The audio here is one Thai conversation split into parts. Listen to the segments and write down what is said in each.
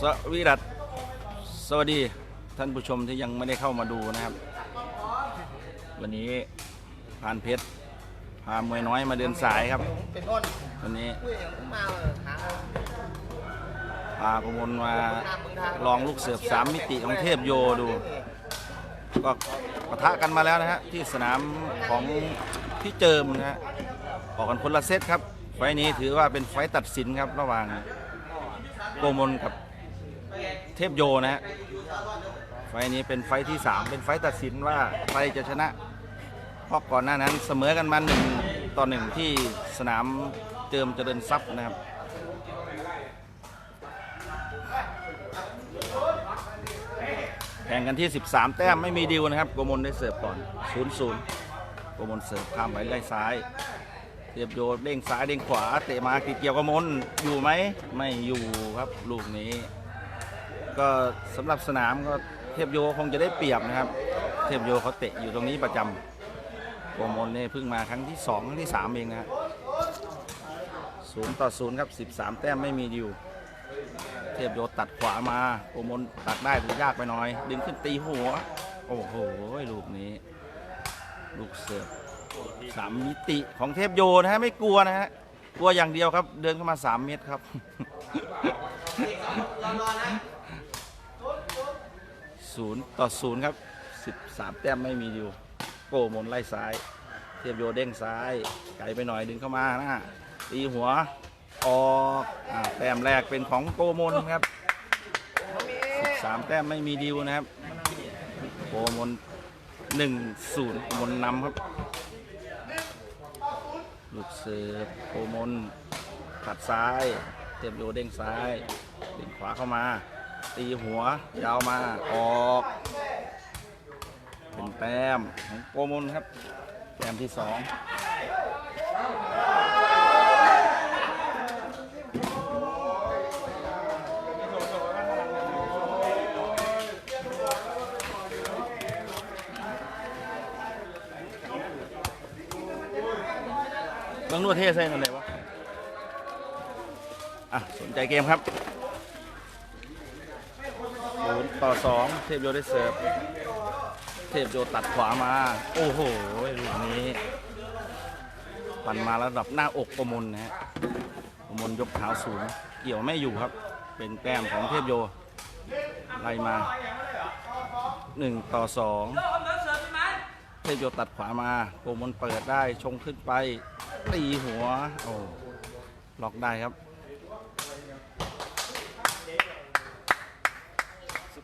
สวีรัตสวัสดีท่านผู้ชมที่ยังไม่ได้เข้ามาดูนะครับ วันนี้พานเพชรพามวยน้อยมาเดินสายครับ เป็นอ้นวันนี้อุ้ยผมมาเออหาพาประมลมาลองลูกเสือบสามมิติของเทพโยดู ก็ปะทะกันมาแล้วนะฮะที่สนามของพี่เจิมนะฮะออกกันคนละเซตครับ ไฟนี้ถือว่าเป็นไฟตัดสินครับระหว่างโกมลกับ เทพโยนะฮะไฟนี้เป็นไฟที่ 3 เป็นไฟตัดสินว่าใครจะชนะ เพราะก่อนหน้านั้นเสมอกันมาหนึ่งต่อหนึ่งที่สนามเจิมเจริญทรัพย์นะครับแข่งกันที่ 13 แต้มไม่มีดิวนะครับโกมลได้เสิร์ฟก่อน 0-0 โกมลเสิร์ฟข้ามไปไล่ซ้ายเทียบโยเด้งซ้ายเด้งขวา เตะมาติดเกี่ยวกับมนอยู่ไหม ไม่อยู่ครับ ลูกนี้ ก็สำหรับสนามก็เทพโยคงจะได้เปรียบนะครับ เทพโยเขาเตะอยู่ตรงนี้ประจำโกมลเนี่ยเพิ่งมาครั้งที่2ครั้งที่3เองนะศูนย์ต่อศูนย์ครับ13 แต้มไม่มีดิวเทพโยตัดขวามาโอมนตัดได้ถือยากไปหน่อย ดึงขึ้นตีหัว โอ้โหลูกนี้ ลูกเสือสามมิติของเทพโยนะฮะไม่กลัวนะฮะกลัวอย่างเดียวครับ เดินเข้ามา 3 เมตรครับ ศูนย์ต่อศูนย์ครับ 13 แต้มไม่มีดิวโกมนไล่ซ้าย เทียบโยเด้งซ้าย ไกลไปหน่อยดึงเข้ามานะตีหัวออกอแต้มแรกเป็นของโกมลครับ 13 แต้มไม่มีดิวนะครับ โกมล1 0มนนำครับ ลูกเสิร์ฟโกมลตัดซ้าย เทียบโยเด้งซ้ายด้งขวาเข้ามา ตีหัวยาวมา ออก เป็นแต้มของโกมลครับ แต้มที่สองเบิ่งนวดเทใส่กันเลยวะ อะ สนใจเกมครับศูนย์ ต่อสองเทพโยได้เสิร์ฟเทพโยตัดขวามา โอ้โหลูกนี้ ปั่นมาระดับหน้าอกประมลนะฮะประมลยกเท้าสูง เกี่ยวไม่อยู่ครับ เป็นแต้มของเทพโยไล่มาหนึ่งต่อสองเทพโยตัดขวามาโกมลเปิดได้ชงขึ้นไปตีหัวโอ้ล็อกได้ครับ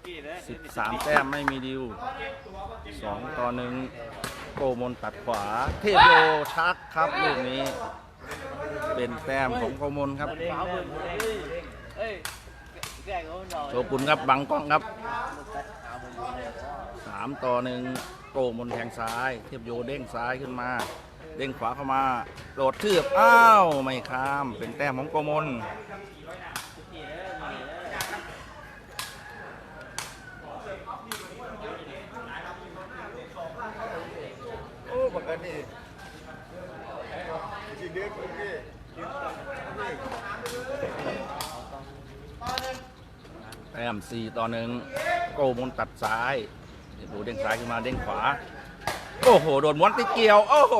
13แต้มไม่มีดิว2ต่อหนึ่งโกมลตัดขวา เทพโยชักครับลูกนี้ เป็นแต้มของโกมลครับโชกุนครับบังกล้องครับสามต่อหนึ่งโกมนแทงซ้าย เทียบโยเด้งซ้ายขึ้นมา เด้งขวาเข้ามา โดดทืบอ้าว ไม่ข้าม เป็นแต้มของโกมล แต้มสี่ต่อหนึ่งโกมนตัดซ้ายเทียบโยเด้งซ้ายขึ้นมาเด้งขวา โอ้โห โดนม้วนติเกียว โอ้โห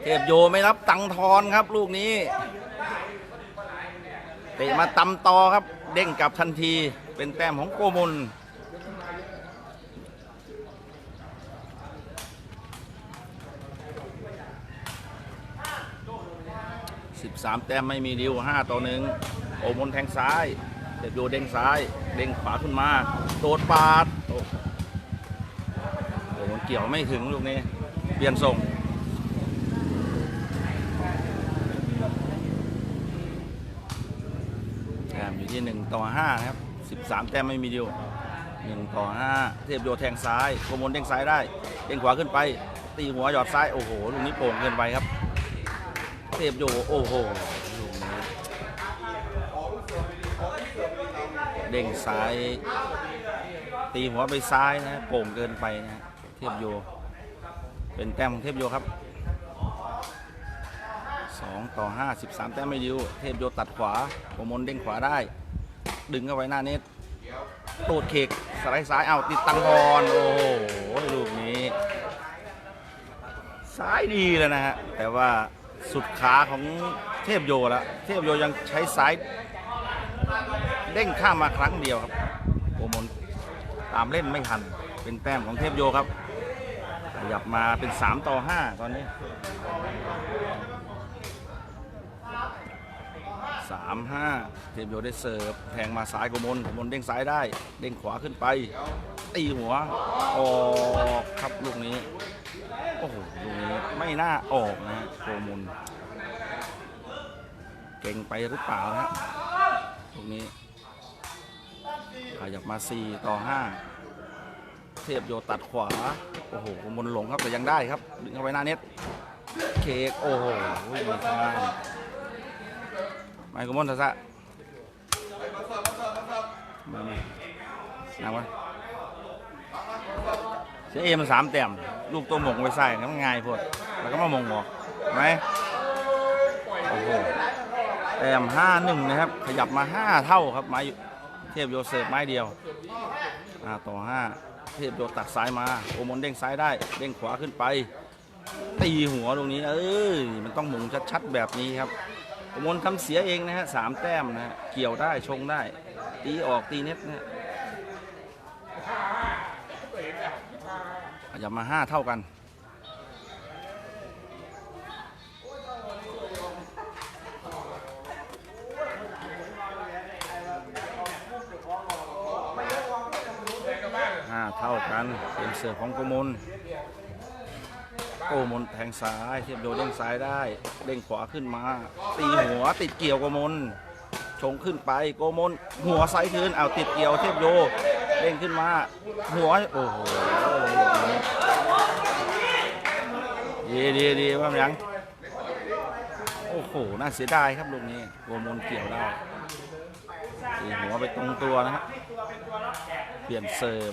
เทพโยไม่รับตังทอนครับลูกนี้เตะมาตำต่อครับ เด้งกลับทันทีเป็นแต้มของโกมล สามแต้มไม่มีดิวห้าต่อหนึ่งโอมลแทงซ้ายเทพโยเด้งซ้าย เด้งขวาขึ้นมาโดดปาดโอ้โอ้โหเกี่ยวไม่ถึงลูกนี้ เปลี่ยนทรงแต้มอยู่ที่1ต่อ5นะครับ13แต้มไม่มีดิว1ต่อ5เทพโยแทงซ้ายโกมลเด้งซ้ายได้ เด้งขวาขึ้นไป ตีหัวหยอดซ้าย โอ้โห ลูกนี้โป่งเกินไปครับ พโยโอ้โหลูกนี้เด้งซ้าย ตีหัวไปซ้ายนะโป่งเกินไปนะเทพโย เป็นแต้มของเทพโยครับ2ต่อ5 13 แต้มไม่ดิว เทพโยตัดขวาโกมลเด้งขวาได้ ดึงเข้าไปหน้าเน็ตตูดเขกสไลด์ซ้ายเอาติดตังบอลโอ้โหลูกนี้ ซ้ายดีเลยนะฮะแต่ว่า สุดขาของเทพโยแล้วเทพโยยังใช้ซ้ายเด้งข้ามมาครั้งเดียวครับโอมนตามเล่นไม่ทันเป็นแต้มของเทพโยครับขยับมาเป็น 3 ต่อ 5 ตอนนี้ 3 5 เทพโยได้เสิร์ฟแทงมาซ้ายโกมลโกมลเด้งซ้ายได้ เด้งขวาขึ้นไปตีหัวออกครับลูกนี้ อ้โหลูกนี้ไม่น่าออกนะฮะโกมุลเก่งไปหรือเปล่านะฮะลูกนี้ขยับมา 4 ต่อ 5 เทพโยตัดขวา โอ้โหโกมุนหลงครับแต่ยังได้ครับดึงเข้าไปหน้าเน็ตเค้กโอ้โหไม่ข้างล่างไมค์กมอนทัศะมามานั่งวะเสียเอมันสามแต้ม ลูกตัวหมงไปใส่ก็มันง่ายพวดแล้วก็มามงบอกเห็นไหมโอ้โหแต้มห้าหนึ่งนะครับ ขยับมาห้าเท่าครับไม้เทพโยเสิร์ฟไม้เดียวห้าต่อห้าเทพโยตัดซ้ายมาโอมอนเด้งซ้ายได้ เด้งขวาขึ้นไปตีหัวตรงนี้เอ้ยมันต้องหมุนชัดๆแบบนี้ครับโอมอนทำเสียเองนะฮะสามแต้มนะเกี่ยวได้ชงได้ ตีออกตีเน็ตนะ ยับมาห้าเท่ากัน ห้าเท่ากันเป็นเสือของโกมลโกมลแทงซ้ายเทียบโดนเด้งซ้ายได้เด้งขวาขึ้นมา ตีหัวติดเกี่ยวโกมลชงขึ้นไปโกมลหัวไซด์คืนเอาติดเกี่ยวเทียบโยเด้งขึ้นมา หัวโอ้โห ดีดีดีว่ายัง โอ้โห น่าเสียดายครับลูกนี้โกมลเกี่ยวได้ตีหัวไปตรงตัวนะครับ เปลี่ยนเสิร์ฟ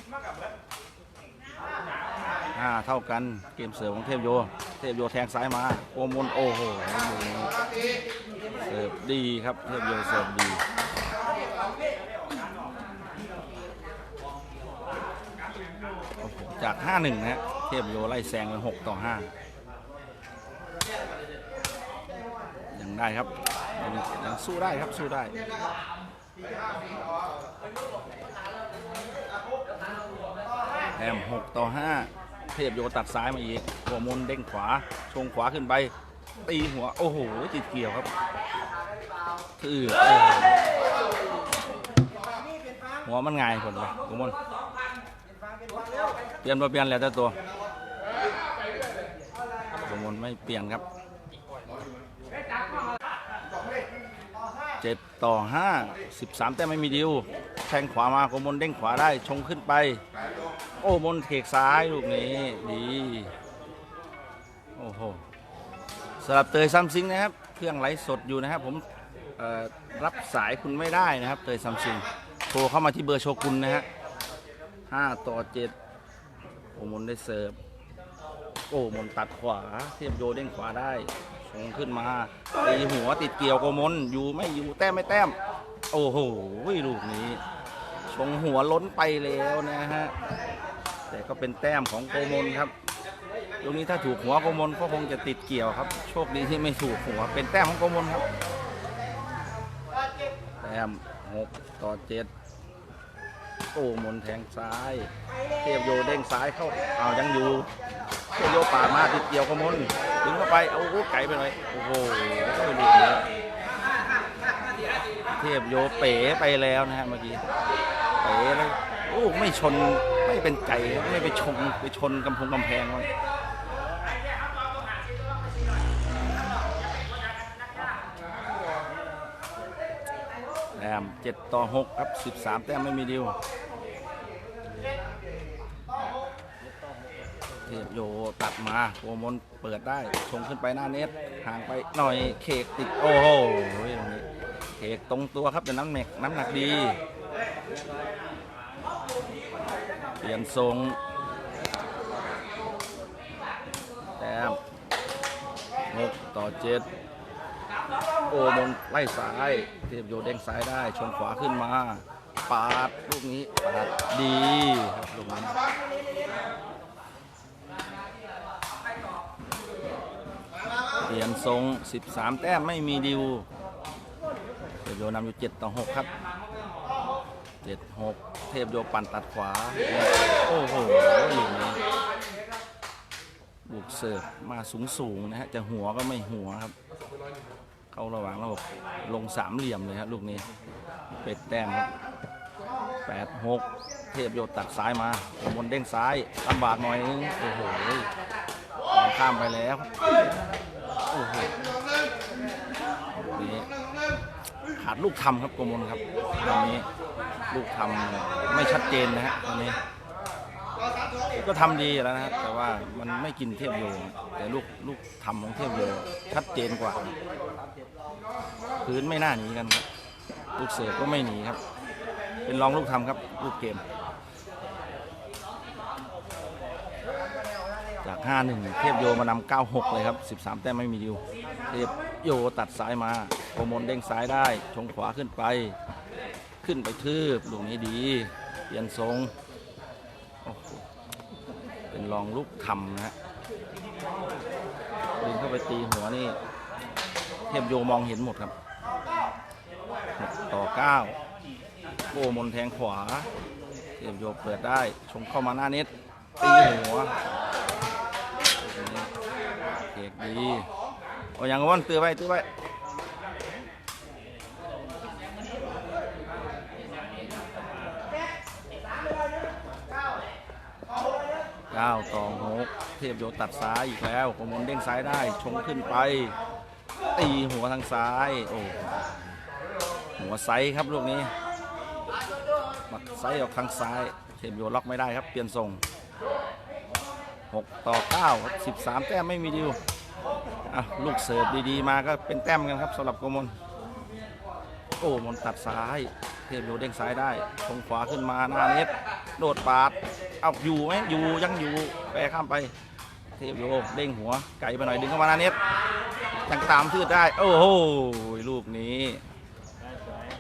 ห้าเท่ากัน เกมเสิร์ฟของเทพโย เทพโยแทงซ้ายมาโอมนโอ้โห เสิร์ฟดีครับ เทพโยเสิร์ฟดีโอ้โหจาก 5-1 นะฮะ เทพโยไล่แซงเป็น6ต่อ 5 ยั งได้ครับยังยังสู้ได้ครับสู้ได้แถม6ต่อ5เทพโยตัดซ้ายมาอีกหัวมุนเด้งขวาชงขวาขึ้นไป ตีหัว โอ้โหติดเกี่ยวครับคือหัวมันง่ายคนเลยหัวมนเปลี่ยนมาเปลี่ยนแล้วแต่ตัวหัวมนไม่เปลี่ยนครับ เจ็ดต่อห้าสิบสามแต้มไม่มีดิวแทงขวามาโกมลเด้งขวาได้ชงขึ้นไป โอ้มนเทกซ้ายลูกนี้ดีโอ้โหสำหรับเตยซัมซิงนะครับ เครื่องไลฟ์สดอยู่นะครับ ผมรับสายคุณไม่ได้นะครับ เตยซัมซิงโทรเข้ามาที่เบอร์โชกุนนะฮะห้าต่อเจ็ดโอ้มนได้เสิร์ฟโอ้มนตัดขวาเทียบโยเด้งขวาได้ ชงขึ้นมาตีหัวติดเกี่ยวโกมลอยู่ไม่อยู่แต้มไม่แต้ม โอ้โหลูกนี้ ชงหัวล้นไปแล้วนะฮะ แต่ก็เป็นแต้มของโกมลครับตรงนี้ถ้าถูกหัวโกมลก็คงจะติดเกี่ยวครับ โชคดีที่ไม่ถูกหัวเป็นแต้มของโกมลครับแต้มหกต่อเจ็ดโกมลแทงซ้าย เทียบโยเด้งซ้ายเข้าเอายังอยู่ โยป่ามาติดเกี่ยวโกมลดึงเข้าไปเอาโอ้ไก่ไปหน่อยโอ้โหลูกนี้เทียบโยเป๋ไปแล้วนะฮะเมื่อกี้เป๋เลยโอ้ไม่ชนไม่เป็นไก่ไม่ไปชนไปชนกำพงกำแพงมันแต้มเจ็ดต่อหกครับสิบสามแต้มไม่มีดิว ทพโยตัดมาโกมลเปิดได้ชงขึ้นไปหน้าเน็ตห่างไปหน่อยเคกติดโอ้โหตรงนี้เคกตรงตัวครับแต่น้ำหนักน้ำหนักดี เปลี่ยนทรงแต้มหกต่อเจ็ดโอมนไล่ซ้ายเทพโยเด้งซ้ายได้ชนขวาขึ้นมา ปาดลูกนี้ปาดดีครับลูกนี้ เปลี่ยนทรง 13 แต้มไม่มีดิวเทพโยนำอยู่ 7 ต่อ 6 ครับ 7 6 เทพโยปั่นตัดขวา โอ้โหลูกนี้ลูกเสิร์ฟมาสูงสูงนะฮะ จะหัวก็ไม่หัวครับ เข้าระหว่างระบบลงสามเหลี่ยมเลยครับลูกนี้ เป็ดแต้มครับ 8 6 เทพโยตัดซ้ายมาบนเด้งซ้ายลำบากหน่อยนึงโอ้โหข้ามไปแล้ว โหนี่ขาดลูกทำครับโกมลครับตอนนี้ลูกทำไม่ชัดเจนนะฮะตอนนี้ ก็ทำดีแล้วนะฮะแต่ว่ามันไม่กินเทพโยแต่ลูกลูกทำของเทพโยชัดเจนกว่าพื้นไม่น่าหนีกันครับลูกเสิร์ฟก็ไม่หนีครับ เป็นรองลูกทำครับลูกเกม จาก 5-1 เทพโยมานำ9-6 เลยครับ 13 แต้มไม่มีดิว เทพโยตัดซ้ายมาโปรมนเด้งซ้ายได้ ชงขวาขึ้นไป ขึ้นไปทืบลูกนี้ดี เปลี่ยนทรง เป็นรองลูกทำนะฮะดึงเข้าไปตีหัวนี่ เทพโยมองเห็นหมดครับ ต่อเก้าโบมนแทงขวา เทพโยเปิดได้ ชงเข้ามาหน้าเน็ตตีหัว เอกดีโอ้ยังว่อนตื้อไว้ตื้อไว้เก้าต่อหกเทพโยตัดซ้ายอีกแล้วโกมลเด้งซ้ายได้ชงขึ้นไป ตีหัวทางซ้ายโอ้หัวไซครับลูกนี้มัดไซออกทางซ้าย เทมโยล็อกไม่ได้ครับเปลี่ยนทรง 6 ต่อ9ครับ13 แต้มไม่มีดิวอะลูกเสิร์ฟดีๆ มาก็เป็นแต้มกันครับสำหรับโกมลโอ้มนตัดซ้าย เทมโยเด้งซ้ายได้ชงขวาขึ้นมาหน้าเน็ตโดดปาดเอาอยู่ไหมอยู่ยังอยู่แปรข้ามไป เทพโยเด้งหัวไกลไปหน่อยดึงเข้ามาหน้าเน็ตยังตามทืดได้ โอ้โหลูกนี้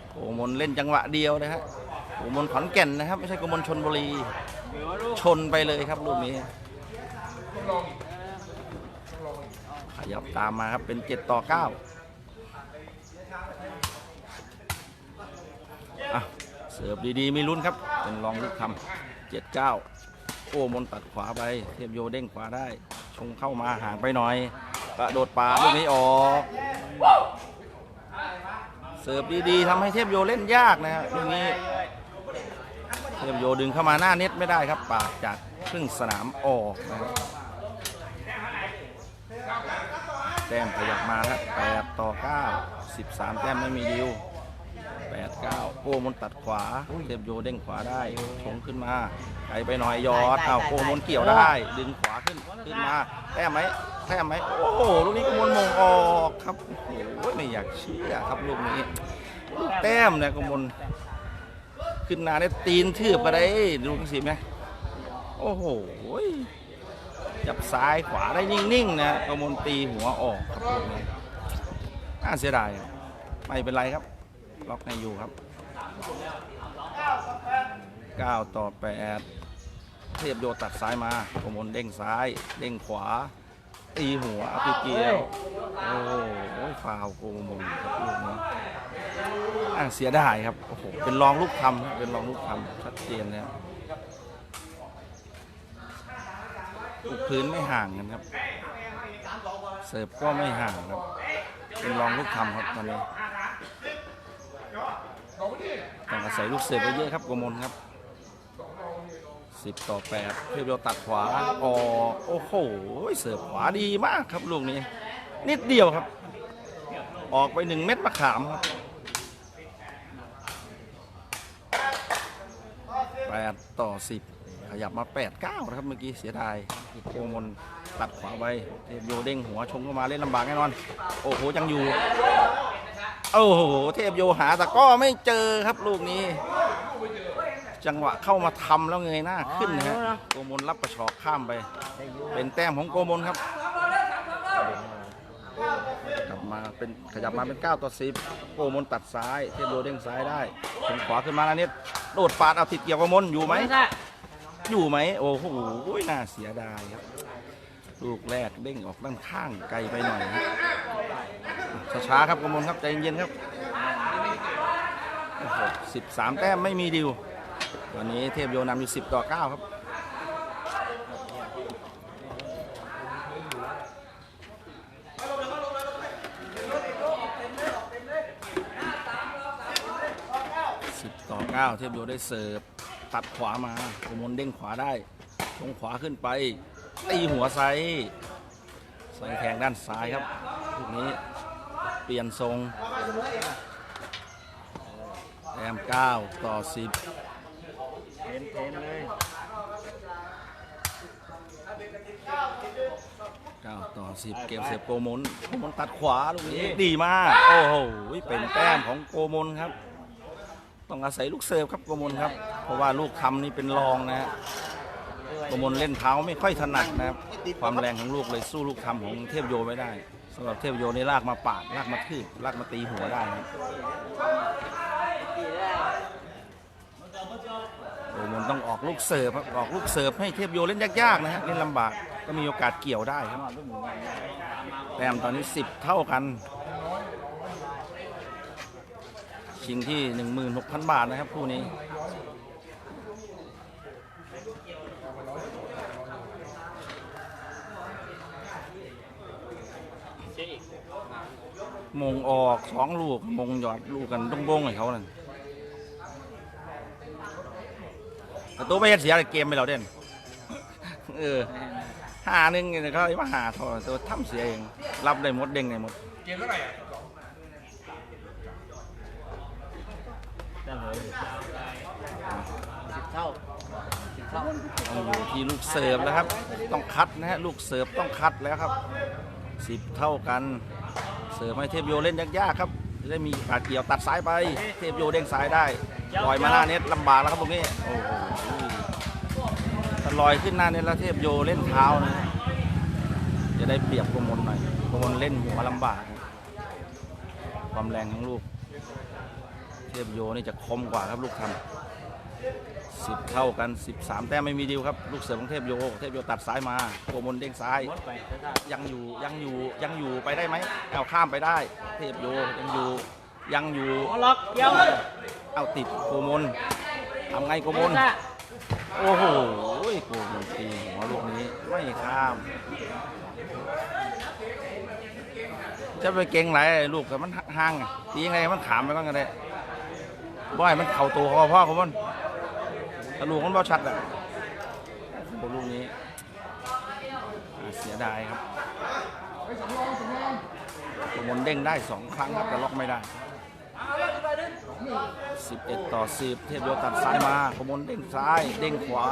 โกมลเล่นจังหวะเดียวนะฮะโกมลขอนแก่นนะครับ ไม่ใช่โกมลชนบุรี ชนไปเลยครับลูกนี้ ขยับตามมาครับเป็น7ต่อ9อะเสิร์ฟดีๆมีลุ้นครับ เป็นรองลูกคำเจ็ดเก้าโอ้มนตัดขวาไปเทพโยเด้งขวาได้ ชงเข้ามาห่างไปหน่อยกระโดดปาลูกนี้ออกเสิร์ฟดีๆทำให้เทพโยเล่นยากนะครับลูกนี้เทพโยดึงเข้ามาหน้าเน็ตไม่ได้ครับปากจากครึ่งสนามออกนะครับ แต้มขยับมาครับ8ต่อ9 13แต้มไม่มีดิว8 9โอ้มนตัดขวาเทพโยเด้งขวาได้ชงขึ้นมาไกลไปหน่อยยอดอ้าวโอ้มนเกี่ยวได้ ดึงขวาขึ้นขึ้นมาแต้มไหมแต้มไหมโอ้โหลูกนี้ก็มนมงออกครับโอ้โหไม่อยากเชื่อครับลูกนี้ลูกแต้มเนี่ยก็มนขึ้นหนาได้ตีนทืบไปได้ดูสิไหมโอ้โห จับซ้ายขวาได้นิ่งๆนะกมลตีหัวออกครับลูกนี้น่าเสียดายครับไม่เป็นไรครับ ล็อกให้อยู่ครับ 9 ต่อ 8 เทพโยตัดซ้ายมากมลเด้งซ้าย เด้งขวา ตีหัวอาปิเกียวโอ้โหฟาวโกมลครับลูกนี้อะเสียดายครับ โอ้โห เป็นรองลูกทำครับเป็นรองลูกทำชัดเจนเลยครับ ลูกพื้นไม่ห่างกันครับ เสิร์ฟก็ไม่ห่างครับ เป็นรองลูกทำครับตอนนี้ต้องอาศัยลูกเสิร์ฟเยอะครับโกมลครับ10ต่อ8เทพโยตัดขวาออโอ้โหเสิร์ฟขวาดีมากครับลูกนี้ นิดเดียวครับ ออกไปหนึ่งเม็ดมะขามครับ8ต่อ10ขยับมา8 9นะครับเมื่อกี้เสียดาย โกมลตัดขวาไปเทพโยเด้งหัวชงเข้ามาเล่นลำบากแน่นอน โอ้โหยังอยู่ โอ้โหเทพโยหาแต่ก็ไม่เจอครับลูกนี้ จังหวะเข้ามาทำแล้วเงยหน้าขึ้นนะฮะโกมลรับประชอกข้ามไป เป็นแต้มของโกมลครับกลับมาเป็นขยับมาเป็น 9 ต่อ 10 โกมลตัดซ้าย เทพโยเด้งซ้ายได้ถึงขวาขึ้นมาแล้วนิดโดดปาดเอาติดเกี่ยวกับมนอยู่ไหม อยู่ไหมโอ้โหน่าเสียดายครับลูกแรกเด้งออกด้านข้างไกลไปหน่อยนะช้าๆครับกมลครับใจเย็นๆครับสิบสามแต้มไม่มีดิววันนี้เทพโยนำอยู่สิบต่อเก้าครับสิบต่อเก้าเทพโยได้เสิร์ฟ ตัดขวามากมลเด้งขวาได้ลงขวาขึ้นไปตีหัวไซส์ใส่แทงด้านซ้ายครับลูกนี้เปลี่ยนทรงแต้มเก้าต่อสิบเทนเทนเลยเก้าต่อสิบเกมเสิร์ฟโกมลโกมลตัดขวาลูกนี้ดีมาก โอ้โหเป็นแต้มของโกมลครับ ต้องอาศัยลูกเสิร์ฟครับโกมลครับ เพราะว่าลูกทำนี่เป็นรองนะฮะโกมลเล่นเท้าไม่ค่อยถนัดนะครับ ความแรงของลูกเลยสู้ลูกทำของเทพโยไม่ได้สำหรับเทพโยนี่ลากมาปาดลากมาทืบลากมาตีหัวได้ครับโกมลต้องออกลูกเสิร์ฟครับออกลูกเสิร์ฟให้เทพโยเล่นยากๆนะฮะเล่นลำบากก็มีโอกาสเกี่ยวได้ครับ แต้มตอนนี้ 10 เท่ากัน ชิงที่ 16,000 บาทนะครับคู่นี้ มงออกสองลูกมงหยอดลูกกันต้องบงให้เขานั่นแต่ตัวไม่เห็นเสียเกมไปเราเด่นเออหาหนึ่งเนี่ยเขาว่าหาทอตัวทำเสียเองรับได้หมดเด้งได้หมดได้เลยสิบเท่าสิบเท่าต้องอยู่ที่ลูกเสิร์ฟแล้วครับ ต้องคัดนะฮะลูกเสิร์ฟต้องคัดแล้วครับสิบเท่ากัน เสิร์ฟให้เทพโยเล่นยากๆครับจะได้มีการเกี่ยวตัดซ้ายไป เทพโยเด้งซ้ายได้ลอยมาหน้าเน็ตลำบากแล้วครับตรงนี้โอ้โหถ้าลอยขึ้นหน้าเน็ตแล้วเทพโยเล่นเท้านะจะได้เปรียบโกมลหน่อยโกมลเล่นหัวลำบากครับความแรงของลูก เทพโยนี่จะคมกว่าครับลูกทำ สิบเท่ากัน 13 แต้มไม่มีดิวครับ ลูกเสือของเทพโยเทพโยตัดซ้ายมาโกมลเด้งซ้ายหมดไปเท่าไหร่ยังอยู่ยังอยู่ยังอยู่ไปได้ไหมเอาข้ามไปได้ เทพโยยังอยู่ยังอยู่หัวล็อกเกี่ยวเอาติดโกมลทำไงโกมลจ้ะโอ้โหโกมลตีหัวลูกนี้ไม่ข้าม จะไปเก่งไรลูกแต่มันห่างๆไงตียังไงให้มันขามไปก่อนก็ได้บ่อยมันเข่าตัวคอพ่อโกมล ตะลูกมันบ่ชัดอะโอ้ลูกนี้เสียดายครับโกมลเด้งได้สองครั้งครับแต่ล็อกไม่ได้ 11 ต่อ 10 เทพโยตัดซ้ายมาขมลเด้งซ้าย เด้งขวา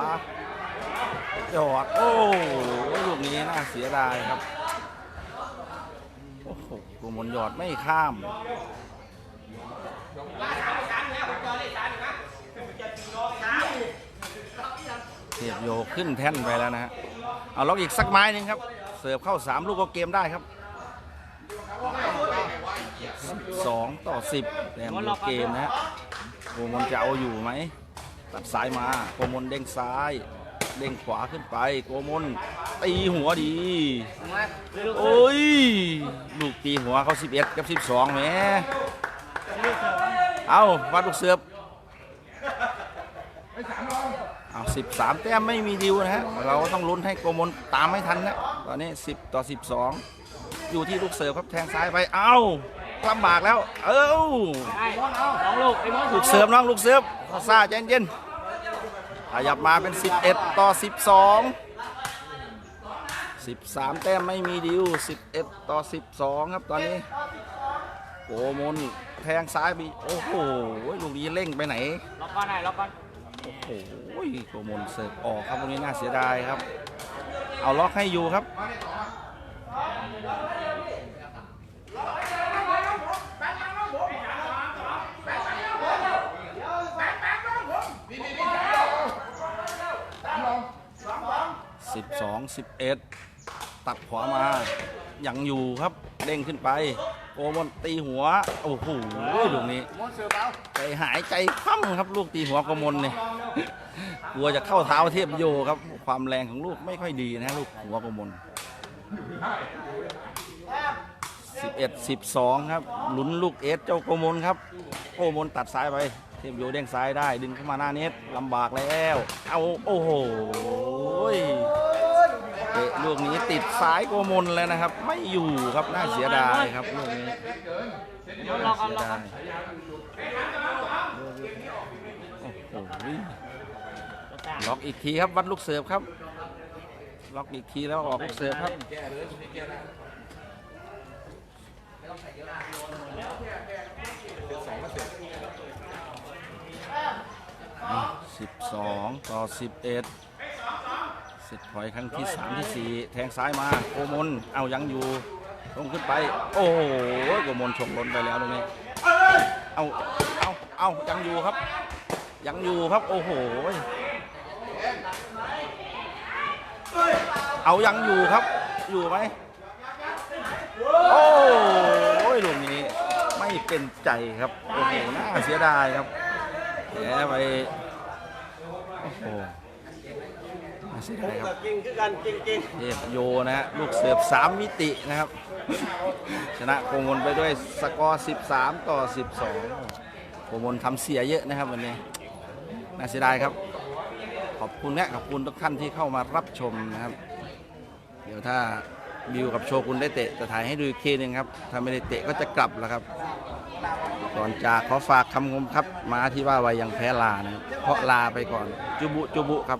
หยอด โอ้โหลูกนี้น่าเสียดายครับ โอ้โหกมลหยอดไม่ข้าม เทพโยขึ้นแท่นไปแล้วนะฮะเอาล็อกอีกสักไม้นึงครับ เสิร์ฟเข้า 3 ลูกก็เกมได้ครับ 2 ต่อ 10แต้มเดียวเกมนะฮะโกมลจะเอาอยู่ไหม ตัดซ้ายมาโกมลเด้งซ้าย เด้งขวาขึ้นไป โกมลตีหัวดี โอ้ย ลูกตีหัวเขา 11 กับ 12แหมเอาวัดลูกเสือบเอา 13 แต้มไม่มีดิวนะฮะ เราก็ต้องลุ้นให้โกมลตามไม่ทันนะ ตอนนี้ 10 ต่อ 12 อยู่ที่ลูกเสิร์ฟครับแทงซ้ายไป เอ้าลำบากแล้ว เอ้าไอ้สองลูกไอ้มอสลูกเสิร์ฟน้องลูกเสิร์ฟซาใจเย็นขยับมาเป็น 11 ต่อ 12 13 แต้มไม่มีดิว 11 ต่อ 12 ครับตอนนี้โกมลแทงซ้ายไปโอ้โห ลูกนี้เร่งไปไหน ล็อกก่อนไอ้ล็อกก่อน โอ้โหโกมลเสิร์ฟออกครับตรงนี้น่าเสียดายครับ เอาล็อกให้อยู่ครับสิบสองสิบเอ็ดตัดขวามา ยังอยู่ครับ เด้งขึ้นไป กกมลตีหัว โอ้โหลูกนี้ม้วนเสือเปล่าใจหายใจคว่ำครับ ลูกตีหัวกมลเนี่ยกลัวจะเข้าเท้าเทียบโยครับ ความแรงของลูกไม่ค่อยดีนะลูกหัวกมล11 12 ครับหลุนลูกเอสเจ้ากมลครับโกมลตัดซ้ายไป เทียบโยเด้งซ้ายได้ ดึงเข้ามาหน้าเน็ตลำบากแล้ว เอาโอ้โห ลูกนี้ติดซ้ายโกมลแล้วนะครับ ไม่อยู่ครับน่าเสียดายครับลูกนี้ล็อกอาเสียล็อกดาเอายโอ้โหล็อกอีกทีครับวัดลูกเสิร์ฟครับ ล็อกอีกทีแล้วออกลูกเสิร์ฟครับสิบสองต่อสิบเอ็ด สิบถอยครั้งที่สามที่สี่แทงซ้ายมาโกมลเอายังอยู่ลงขึ้นไป โอ้โหโกมลชงล้นไปแล้วตรงนี้เอาเอาเอายังอยู่ครับ ยังอยู่ครับโอ้โหเอายังอยู่ครับ อยู่ไหมโอ้ยลูกนี้ไม่เป็นใจครับโอ้โหน่าเสียดายครับแพ้ไปโอ้โห เสียดายครับจริงคือกันจริงจริงเทพโยนะฮะลูกเสิร์ฟสามมิตินะครับ ชนะโกมลไปด้วยสกอร์ 13 ต่อ 12โกมลทำเสียเยอะนะครับวันนี้น่าเสียดายครับ ขอบคุณนะขอบคุณทุกท่านที่เข้ามารับชมนะครับ เดี๋ยวถ้าบิวกับโชกุนได้เตะจะถ่ายให้ดูอีกทีหนึงครับถ้าไม่ได้เตะก็จะกลับแล้วครับก่อนจากขอฝากคำคมครับ มาที่ว่าไวยังแพ้ลานะครับเพราะลาไปก่อน จุบุจุบุครับ